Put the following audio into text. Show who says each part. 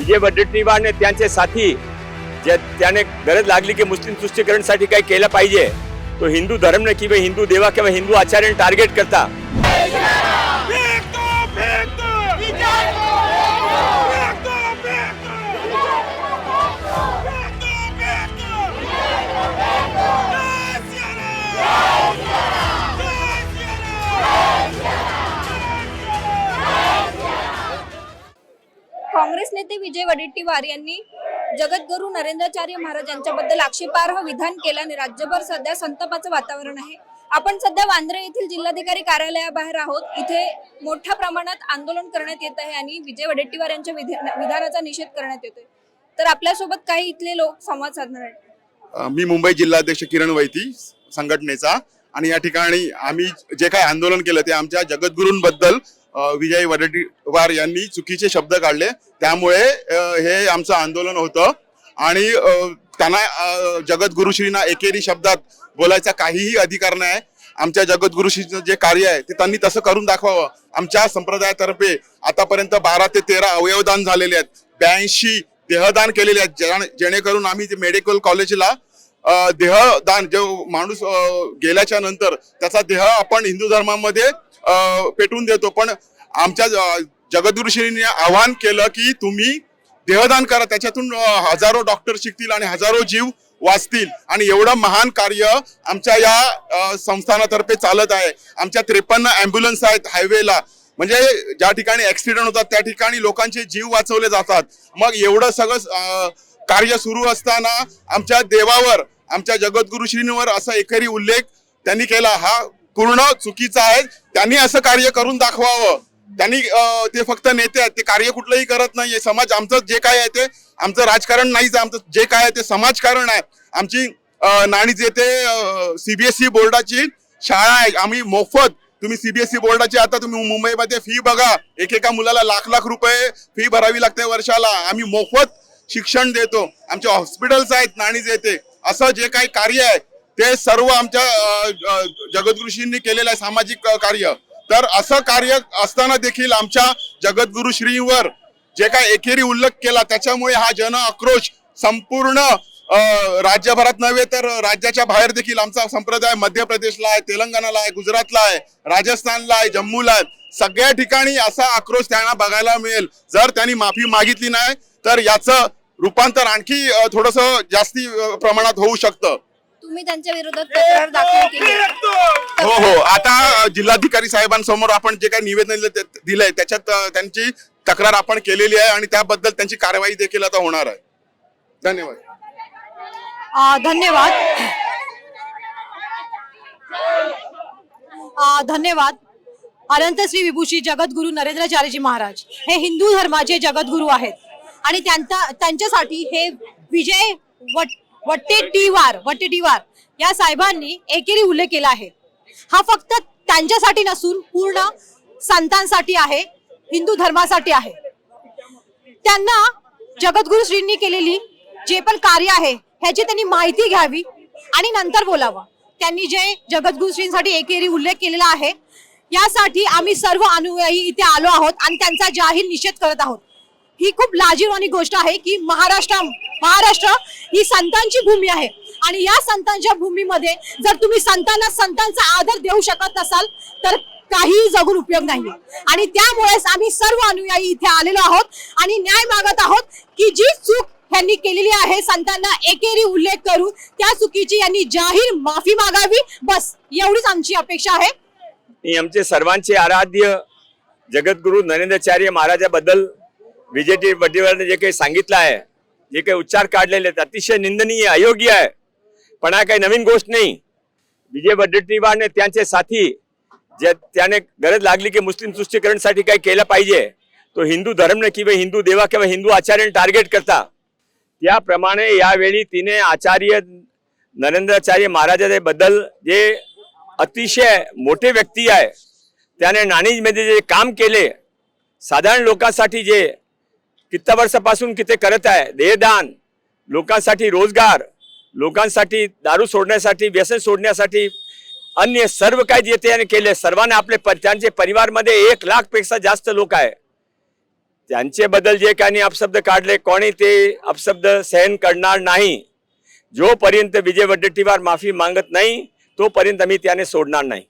Speaker 1: विजय वडेट्टीवार आणि त्यांचे साथी जे त्याने गरज लागली की मुस्लिम तुष्टीकरणसाठी काही केलं पाहिजे. तो हिंदू धर्मने किंवा हिंदू देवा किंवा हिंदू आचार्याने टार्गेट करता.
Speaker 2: काँग्रेस नेते विजय वडेट्टीवार यांनी जगद्गुरु नरेंद्राचार्य महाराज यांच्याबद्दल आक्षेपार्ह विधान केल्याने राज्यभर सध्या संतापाचं वातावरण आहे. आपण सध्या वांद्रे येथील जिल्हाधिकारी कार्यालयाबाहेर आहोत. इथे मोठ्या प्रमाणात आंदोलन करण्यात येत आहे आणि विजय वडेट्टीवार यांच्या विधानाचा निषेध करण्यात येतोय. तर आपल्यासोबत काही इथले लोक संवाद साधणार आहेत.
Speaker 3: मी मुंबई जिल्हाध्यक्ष किरण वैती संघटनेचा आणि या ठिकाणी आम्ही जे काही आंदोलन केलं ते आमच्या जगद्गुरूंबद्दल विजय वडेट्टीवार यांनी चुकीचे शब्द काढले. त्यामुळे हे आमचं आंदोलन होतं. आणि त्यांना जगद्गुरुश्रींना एकेरी शब्दात बोलायचा काहीही अधिकार नाही. आमच्या जगद्गुरुश्रीचं जे कार्य आहे ते त्यांनी तसं करून दाखवावं. आमच्या संप्रदायातर्फे आतापर्यंत बारा ते तेरा अवयवदान झालेले आहेत. ब्याऐंशी देहदान केलेले आहेत. जेणेकरून आम्ही ते मेडिकल कॉलेजला देहदान जो माणूस गेल्याच्यानंतर त्याचा देह आपण हिंदू धर्मामध्ये पेटवून देतो. पण आमच्या ज- आवाहन केलं की तुम्ही देहदान करा. त्याच्यातून हजारो डॉक्टर शिकतील आणि हजारो जीव वाचतील. आणि एवढं महान कार्य आमच्या या संस्थानातर्फे चालत आहे. आमच्या त्रेपन्न अँब्युलन्स आहेत हायवेला. म्हणजे ज्या ठिकाणी ऍक्सिडेंट होतात त्या ठिकाणी लोकांचे जीव वाचवले जातात. मग एवढं सगळं कार्य सुरू असताना आमच्या देवावर आमच्या जगद्गुरु श्रींवर असा एकेरी उल्लेख त्यांनी केला. हा पूर्ण चुकीचा आहे. त्यांनी असं कार्य करून दाखवावं. त्यांनी ते फक्त नेते आहेत. ते कार्य कुठलंही करत नाहीये. समाज आमचं जे काय आहे ते आमचं राजकारण नाहीच आहे, आमचं जे काय आहे ते समाजकारण आहे. आमची अ, नाणीज येथे सीबीएसई बोर्डाची शाळा आहे. आम्ही मोफत तुम्ही सीबीएसई बोर्डाची आता तुम्ही मुंबईमध्ये फी बघा. एकेका मुलाला लाख लाख रुपये फी भरावी लागते वर्षाला. आम्ही मोफत शिक्षण देतो. आमचे हॉस्पिटल्स आहेत नाणीज येते. असं जे काही कार्य आहे ते सर्व आमच्या जगद्गुरुशींनी केलेलं आहे सामाजिक कार्य. तर असं कार्य असताना देखील आमच्या जगद्गुरु श्रीवर जे काय एकेरी उल्लेख केला त्याच्यामुळे हा जन आक्रोश संपूर्ण राज्यभरात नव्हे तर राज्याच्या बाहेर देखील आमचा संप्रदाय मध्य प्रदेशला आहे तेलंगणाला आहे गुजरातला आहे राजस्थानला आहे जम्मूला आहे. सगळ्या ठिकाणी असा आक्रोश त्यांना बघायला मिळेल. जर त्यांनी माफी मागितली नाही तर याचं रूपांतर आणखी थोडस जास्ती प्रमाणात होऊ शकतं.
Speaker 2: तुम्ही त्यांच्या विरोधात तक्रार दाखल केली. आहे.
Speaker 3: हो हो. आता जिल्हाधिकारी साहेबांसमोर आपण जे काही निवेदन दिलंय त्याच्यात त्यांची तक्रार आपण केलेली आहे आणि त्याबद्दल त्यांची कारवाई देखील आता होणार आहे. धन्यवाद.
Speaker 4: धन्यवाद. धन्यवाद. अनंत श्री विभूषी जगद्गुरू नरेंद्राचार्यजी महाराज. हे हिंदू धर्माचे जगद्गुरू आहेत. आणि त्यांचा त्यांच्यासाठी हे विजय वट वट्टेटीवार वट्टेटीवार या साहेबांनी एकेरी उल्लेख केला आहे. हा फक्त त्यांच्यासाठी नसून पूर्ण संतांसाठी आहे हिंदू धर्मासाठी आहे. त्यांना जगद्गुरु श्रींनी केलेली जे पण कार्य आहे ह्याची त्यांनी माहिती घ्यावी आणि नंतर बोलावं. त्यांनी जे जगद्गुरु श्रींसाठी एकेरी उल्लेख केलेला आहे यासाठी आम्ही सर्व अनुयायी इथे आलो आहोत आणि त्यांचा जाहीर निषेध करत आहोत. ही खूप लाजीरवाणी गोष्ट आहे की महाराष्ट्र महाराष्ट्र ही संतांची भूमी आहे. आणि या संतांच्या भूमीमध्ये जर तुम्ही संतांना संतांचा आदर देऊ शकत नसाल तर काहीही जगून उपयोग नाही आणि त्यामुळेच आम्ही सर्व अनुयायी इथे आलेलो आहोत आणि न्याय मागत आहोत की जी चूक यांनी केलेली आहे संतांना एकेरी उल्लेख करून त्या चुकीची यांनी जाहीर माफी मागावी. बस एवढीच आमची अपेक्षा आहे.
Speaker 1: आमचे सर्वांचे आराध्य जगद्गुरु नरेंद्राचार्य महाराजाबद्दल विजेटी वडेट्टीवारने जे काही सांगितलं आहे जे काही उच्चार काढलेले आहेत अतिशय निंदनीय अयोग्य आहे. पण हा काही नवीन गोष्ट नाही. विजय वडेट्टीवारने त्यांचे साथी जे त्याने गरज लागली की मुस्लिम तुष्टीकरणसाठी काही केलं पाहिजे. तो हिंदू धर्मने किंवा हिंदू देवा किंवा हिंदू आचार्याने टार्गेट करता. त्याप्रमाणे यावेळी तिने आचार्य नरेंद्राचार्य महाराजाबद्दल जे अतिशय मोठे व्यक्ती आहे त्याने नाणीजमध्ये जे काम केले साधारण लोकांसाठी जे कित्ता वर्षापासून किती करत आहे? देहदान लोकांसाठी रोजगार. लोकांसाठी दारू सोडण्यासाठी व्यसन सोडण्यासाठी अन्य सर्व काही जे त्याने केले. सर्वांना आपले पर त्यांचे परिवारमध्ये एक लाखपेक्षा जास्त लोक आहे. त्यांचेबद्दल जे काही अपशब्द काढले. कोणी ते अपशब्द सहन करणार नाही. जोपर्यंत विजय वडेट्टीवार माफी मागत नाही तोपर्यंत आम्ही त्याने सोडणार नाही.